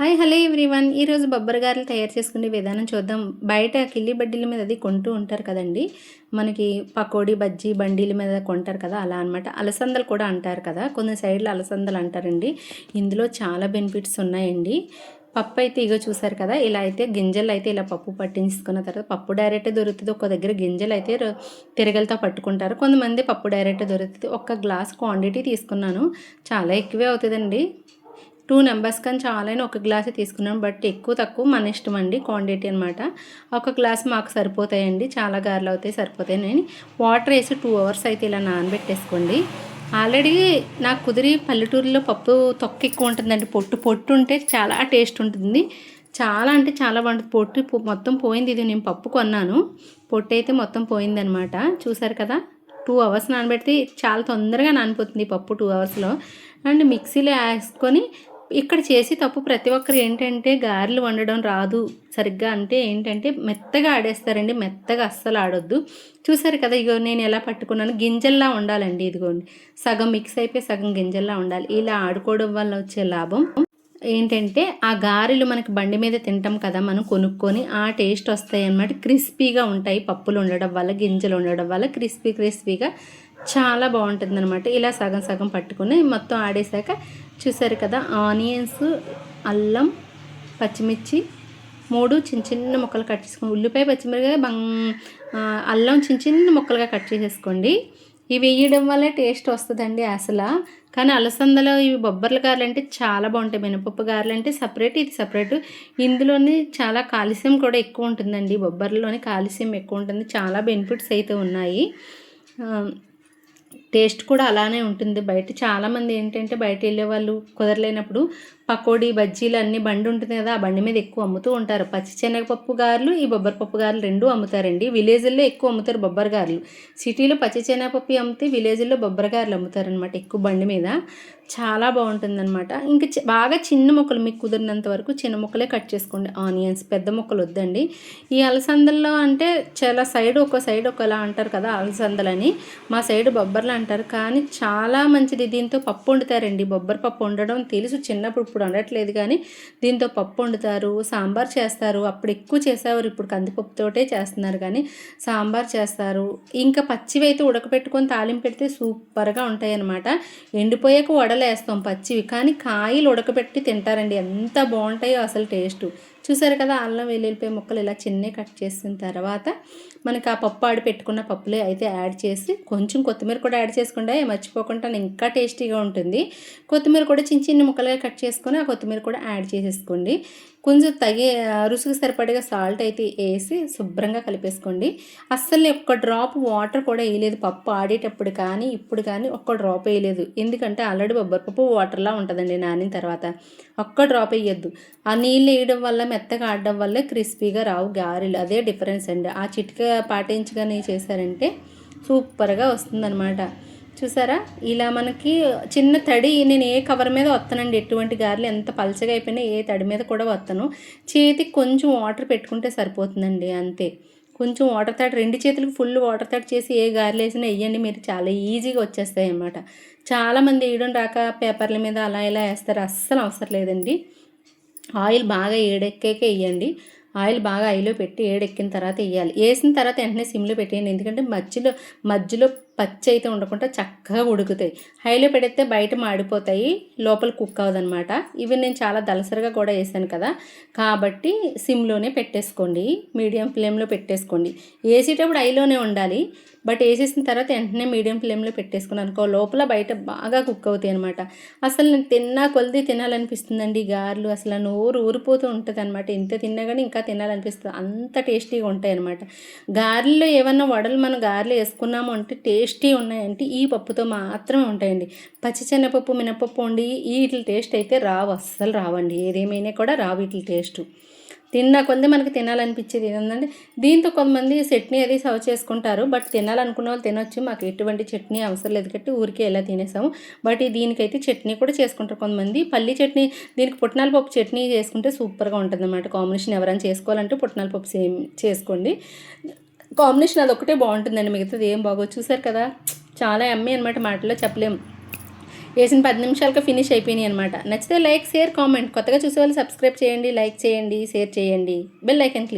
Hi hello everyone. ఈరోజు బొబ్బరి గారెలు తయారు చేసుకునే విధానం చూద్దాం. బయట కిల్లి బడ్డీల మీద అది కొంటూ ఉంటారు కదండి. మనకి పకోడీ బజ్జీ బండీల మీద కొంటారు కదా అలా అనమాట అలసందలు కూడా అంటారు కదా. కొన్ని సైడ్లు అలసందలు అంటారండి. ఇందులో చాలా బెనిఫిట్స్ ఉన్నాయండి. పప్పు అయితే ఇగో చూసారు కదా ఇలా అయితే గింజలు అయితే ఇలా పప్పు పట్టించుకున్న తర్వాత పప్పు డైరెక్ట్ దొరుకుతుంది. ఒక్క దగ్గర గింజలు అయితే తిరగలతో పట్టుకుంటారు. కొంతమంది పప్పు డైరెక్ట్ దొరుకుతుంది. ఒక గ్లాస్ క్వాంటిటీ తీసుకున్నాను. చాలా ఎక్కువే అవుతుందండి. టూ నెంబర్స్ కానీ చాలని ఒక గ్లాసే తీసుకున్నాను బట్ ఎక్కువ తక్కువ మన ఇష్టం అండి క్వాంటిటీ అనమాట ఒక గ్లాస్ మాకు సరిపోతాయండి. చాలా గారెలు అవుతాయి సరిపోతాయి. నేను వాటర్ వేసి టూ అవర్స్ అయితే ఇలా నానబెట్టేసుకోండి. ఆల్రెడీ నాకు కుదిరి పల్లెటూరులో పప్పు తొక్క ఎక్కువ ఉంటుందండి. పొట్టు పొట్టు ఉంటే చాలా టేస్ట్ ఉంటుంది. చాలా అంటే చాలా బాగుంటుంది పొట్టు మొత్తం పోయింది. ఇది నేను పప్పు కొన్నాను. పొట్టు అయితే మొత్తం పోయిందనమాట చూసారు కదా? టూ అవర్స్ నానబెడితే చాలా తొందరగా నానిపోతుంది ఈ పప్పు టూ అవర్స్లో. అండ్ మిక్సీలో వేసుకొని ఇక్కడ చేసి తప్పు ప్రతి ఒక్కరు ఏంటంటే గారెలు వండడం రాదు. సరిగ్గా అంటే ఏంటంటే మెత్తగా ఆడేస్తారండి. మెత్తగా అస్సలు ఆడొద్దు. చూసారు కదా ఇగో నేను ఎలా పట్టుకున్నాను? గింజల్లా ఉండాలండి ఇదిగోండి. సగం మిక్స్ అయిపోయి సగం గింజల్లా ఉండాలి. ఇలా ఆడుకోవడం వల్ల వచ్చే లాభం ఏంటంటే ఆ గారెలు మనకి బండి మీద తింటాం కదా మనం కొనుక్కొని ఆ టేస్ట్ వస్తాయి అన్నమాట క్రిస్పీగా ఉంటాయి పప్పులు ఉండడం వల్ల గింజలు ఉండడం వల్ల క్రిస్పీ క్రిస్పీగా చాలా బాగుంటుంది అనమాట ఇలా సగం సగం పట్టుకుని మొత్తం ఆడేసాక చూసారు కదా ఆనియన్స్ అల్లం పచ్చిమిర్చి మూడు చిన్న చిన్న ముక్కలు కట్ చేసుకొని ఉల్లిపాయ పచ్చిమిరపకాయ బంగ్ అల్లం చిన్న చిన్న ముక్కలుగా కట్ చేసేసుకోండి. ఇవి వేయడం వల్ల టేస్ట్ వస్తుందండి అసలు. కానీ అలసందలో ఇవి బొబ్బర్ల గారెలు అంటే చాలా బాగుంటాయి మినపప్పు గారెలు అంటే సపరేట్ ఇది సపరేట్. ఇందులోనే చాలా కాల్షియం కూడా ఎక్కువ ఉంటుందండి. బొబ్బర్లోని కాల్షియం ఎక్కువ ఉంటుంది. చాలా బెనిఫిట్స్ అయితే ఉన్నాయి. టేస్ట్ కూడా అలానే ఉంటుంది. బయట చాలామంది ఏంటంటే బయట వెళ్ళే వాళ్ళు కుదరలేనప్పుడు పకోడీ బజ్జీలు అన్ని బండి ఉంటుంది కదా ఆ బండి మీద ఎక్కువ అమ్ముతూ ఉంటారు. పచ్చి శనగపప్పు గారెలు ఈ బొబ్బరి పప్పు గారెలు రెండూ అమ్ముతారండి. విలేజ్ల్లో ఎక్కువ అమ్ముతారు బొబ్బరి గారెలు. సిటీలో పచ్చి శనగపప్పు అమ్మితే విలేజ్లో బొబ్బరి గారెలు అమ్ముతారనమాట ఎక్కువ బండి మీద. చాలా బాగుంటుందన్నమాట. ఇంకా బాగా చిన్న ముక్కలు మీకు కుదిరినంత వరకు చిన్న ముక్కలే కట్ చేసుకోండి. ఆనియన్స్ పెద్ద ముక్కలు వద్దండి. ఈ అలసందల్లో అంటే చాలా సైడ్ ఒక సైడ్ ఒకలా అంటారు కదా అలసందలని. మా సైడ్ బొబ్బర్లు అంటారు. కానీ చాలా మంచిది. దీంతో పప్పు వండుతారండి. బొబ్బరి పప్పు వండడం తెలుసు. చిన్నప్పుడు ఇప్పుడు వండట్లేదు కానీ దీంతో పప్పు వండుతారు సాంబార్ చేస్తారు. అప్పుడు ఎక్కువ చేసేవారు ఇప్పుడు కందిపప్పుతోటే చేస్తున్నారు కానీ సాంబార్ చేస్తారు. ఇంకా పచ్చివి అయితే ఉడకపెట్టుకొని తాలింపు పెడితే సూపర్గా ఉంటాయి అన్నమాట ఎండిపోయాక వడలేస్తాం పచ్చివి కానీ కాయలు ఉడకబెట్టి తింటారండి. ఎంత బాగుంటాయో అసలు టేస్ట్. చూసారు కదా అల్లం వెల్లుల్లిపాయ ముక్కలు ఇలా చిన్నే కట్ చేసిన తర్వాత మనకి ఆ పప్పు ఆడి పెట్టుకున్న పప్పులే అయితే యాడ్ చేసి కొంచెం కొత్తిమీర కూడా యాడ్ చేసుకుంటే మర్చిపోకుండా ఇంకా టేస్టీగా ఉంటుంది. కొత్తిమీర కూడా చిన్న చిన్న ముక్కలుగా కట్ చేసుకొని ఆ కొత్తిమీర కూడా యాడ్ చేసేసుకోండి. కొంచెం తగే రుసుకు సరిపడగా సాల్ట్ అయితే వేసి శుభ్రంగా కలిపేసుకోండి. అస్సలు ఒక్క డ్రాప్ వాటర్ కూడా వేయలేదు పప్పు ఆడేటప్పుడు కానీ ఇప్పుడు కానీ ఒక్క డ్రాప్ వేయలేదు. ఎందుకంటే ఆల్రెడీ బొబ్బరి పప్పు వాటర్లా ఉంటుందండి నానిన తర్వాత. ఒక్క డ్రాప్ వేయద్దు. ఆ నీళ్ళు వేయడం వల్ల మెత్తగా ఆడడం వల్లే క్రిస్పీగా రావు గారెలు. అదే డిఫరెన్స్ అండి. ఆ చిట్కా పాటించగానే చేశారంటే సూపర్గా వస్తుందన్నమాట. చూసారా? ఇలా మనకి చిన్న తడి నేను ఏ కవర్ మీద వస్తానండి ఎటువంటి గారెలు ఎంత పలచగా అయిపోయినా ఏ తడి మీద కూడా వస్తాను చేతికి కొంచెం వాటర్ పెట్టుకుంటే సరిపోతుందండి. అంతే. కొంచెం వాటర్ తడి రెండు చేతులకు ఫుల్ వాటర్ తడి చేసి ఏ గారెలు వేసినా వేయండి. మీరు చాలా ఈజీగా వచ్చేస్తాయి అన్నమాట చాలామంది వేయడం రాక పేపర్ల మీద అలా ఇలా వేస్తారు. అస్సలు అవసరం లేదండి. ఆయిల్ బాగా ఏడెక్కాక వేయండి ఆయిల్ బాగా ఐలో పెట్టి ఏడెక్కిన తర్వాత వేయాలి వేసిన తర్వాత వెంటనే సిమ్లో పెట్టేయండి. ఎందుకంటే మధ్యలో మధ్యలో పచ్చి అయితే ఉండకుండా చక్కగా ఉడుకుతాయి. హైలో పెడితే బయట మాడిపోతాయి లోపల కుక్ అవ్వదనమాట ఇవి నేను చాలా దలసరిగా కూడా వేసాను కదా. కాబట్టి సిమ్లోనే పెట్టేసుకోండి మీడియం ఫ్లేమ్లో పెట్టేసుకోండి. వేసేటప్పుడు హైలోనే ఉండాలి బట్ వేసేసిన తర్వాత వెంటనే మీడియం ఫ్లేమ్లో పెట్టేసుకుని అనుకో లోపల బయట బాగా కుక్ అవుతాయి అనమాట అసలు నేను తిన్నా కొలిది తినాలనిపిస్తుందండి గారెలు. అసలు నోరు ఊరిపోతూ ఉంటుంది అనమాట ఎంత తిన్నా కానీ ఇంకా తినాలనిపిస్తుంది. అంత టేస్టీగా ఉంటాయి అనమాట గారెల్లో ఏమన్నా వడలు మనం గారెలు వేసుకున్నాము అంటే టేస్ట్ ఉన్నాయంటే ఈ పప్పుతో మాత్రమే ఉంటాయండి. పచ్చిశనగపప్పు మినపప్పు వండి వీటి టేస్ట్ అయితే రావు అస్సలు రావండి. ఏదేమైనా కూడా రావు వీటి టేస్ట్. తిన్నా కొందే మనకి తినాలనిపించేది ఏంటంటే దీంతో కొంతమంది చట్నీ అది సర్వ్ చేసుకుంటారు. బట్ తినాలనుకున్న వాళ్ళు తినొచ్చు. మాకు ఎటువంటి చట్నీ అవసరం లేదు కాబట్టి ఊరికే ఎలా తినేసాము. బట్ దీనికైతే చట్నీ కూడా చేసుకుంటారు కొంతమంది. పల్లి చట్నీ దీనికి పుట్నాల పప్పు చట్నీ చేసుకుంటే సూపర్గా ఉంటుంది అన్నమాట కాంబినేషన్ ఎవరైనా చేసుకోవాలంటే పుట్నాల పప్పు సేమ్ చేసుకోండి. కాంబినేషన్ అది ఒకటే బాగుంటుందండి మిగతాది ఏం బాగోదు. చూసారు కదా చాలా ఎమ్మె అనమాట మాటలో చెప్పలేము వేసిన పది నిమిషాలకి ఫినిష్ అయిపోయినాయి అనమాట నచ్చితే లైక్ షేర్ కామెంట్. కొత్తగా చూసే వాళ్ళు సబ్స్క్రైబ్ చేయండి లైక్ చేయండి షేర్ చేయండి. Bell icon click